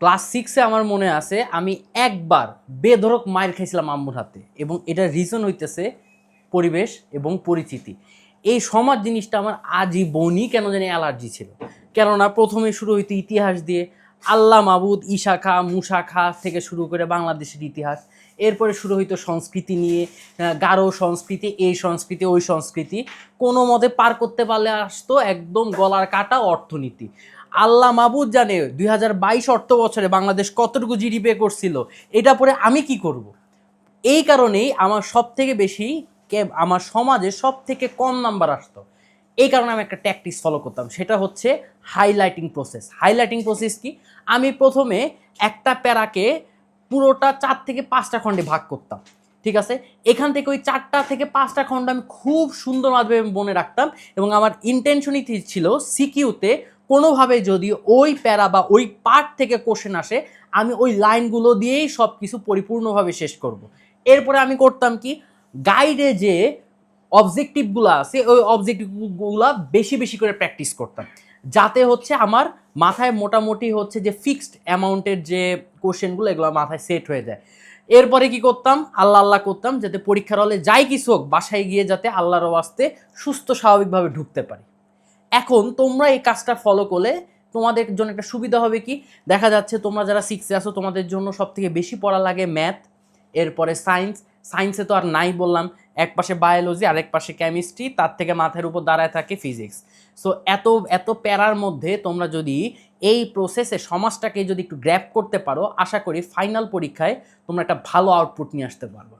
Class সিক্সে আমার মনে আছে, আমি একবার বেধরক মায়ের খেয়েছিলাম আম্মুর হাতে এবং এটা রিজন হইতেছে পরিবেশ এবং পরিচিতি। এই সমাজ জিনিসটা আমার আজীবনই কেন জানি অ্যালার্জি ছিল। কেননা প্রথমে শুরু হইতে ইতিহাস দিয়ে আল্লাহ মাবুদ, ঈশা খা, মুসা খা থেকে শুরু করে বাংলাদেশের ইতিহাস। এরপরে শুরু হইতো সংস্কৃতি নিয়ে গারো সংস্কৃতি, এই সংস্কৃতি, ওই সংস্কৃতি। কোনো মতে পার করতে পারলে আসতো একদম গলার কাটা অর্থনীতি। আল্লাহ মাবুদ জানে দুই হাজার বাইশ অর্থ বছরে বাংলাদেশ কতটুকু জিডিপি করছিল। এটা পরে আমি কি করব। এই কারণেই আমার সব থেকে বেশি আমার সমাজে সব থেকে কম নাম্বার আসতো। এই কারণে আমি একটা ট্যাকটিক্স ফলো করতাম। সেটা হচ্ছে হাইলাইটিং প্রসেস হাইলাইটিং প্রসেস কি? আমি প্রথমে একটা প্যারাকে পুরোটা চার থেকে পাঁচটা খণ্ডে ভাগ করতাম, ঠিক আছে? এখান থেকে ওই চারটা থেকে পাঁচটা খণ্ড আমি খুব সুন্দরভাবে মনে রাখতাম এবং আমার ইন্টেনশনই ছিল সিকিউতে কোনোভাবে যদি ওই প্যারা বা ওই পার্ট থেকে কোশ্চেন আসে, আমি ওই লাইনগুলো দিয়েই সব কিছু পরিপূর্ণভাবে শেষ করব। এরপরে আমি করতাম কি? গাইডে যে অবজেক্টিভগুলো আছে, ওই অবজেক্টিভগুলো বেশি বেশি করে প্র্যাকটিস করতাম। যাতে হচ্ছে আমার মাথায় মোটামুটি হচ্ছে যে ফিক্সড অ্যামাউন্টের যে কোশ্চেনগুলো এগুলো মাথায় সেট হয়ে যায়। এরপরে কি করতাম? আল্লাহ আল্লাহ করতাম, যাতে পরীক্ষার হলে যাই কিছু হোক, বাসায় গিয়ে যাতে আল্লাহর ওয়াস্তে সুস্থ, স্বাভাবিকভাবে ঢুকতে পারি। এখন তোমরা এই কাজটা ফলো করলে তোমাদের জন্য একটা সুবিধা হবে কি? দেখা যাচ্ছে তোমরা যারা সিক্সে আসো তোমাদের জন্য সব থেকে বেশি পড়া লাগে ম্যাথ এরপরে সায়েন্স সায়েন্সে তো আর নাই বললাম। এক পাশে বায়োলজি আর এক পাশে কেমিস্ট্রি তার থেকে মাথার উপর দাঁড়ায় থাকে ফিজিক্স সো এত এত প্যারার মধ্যে তোমরা যদি এই প্রসেসে সমাজটাকে যদি একটু গ্র্যাপ করতে পারো, আশা করি ফাইনাল পরীক্ষায় তোমরা একটা ভালো আউটপুট নিয়ে আসতে পারব।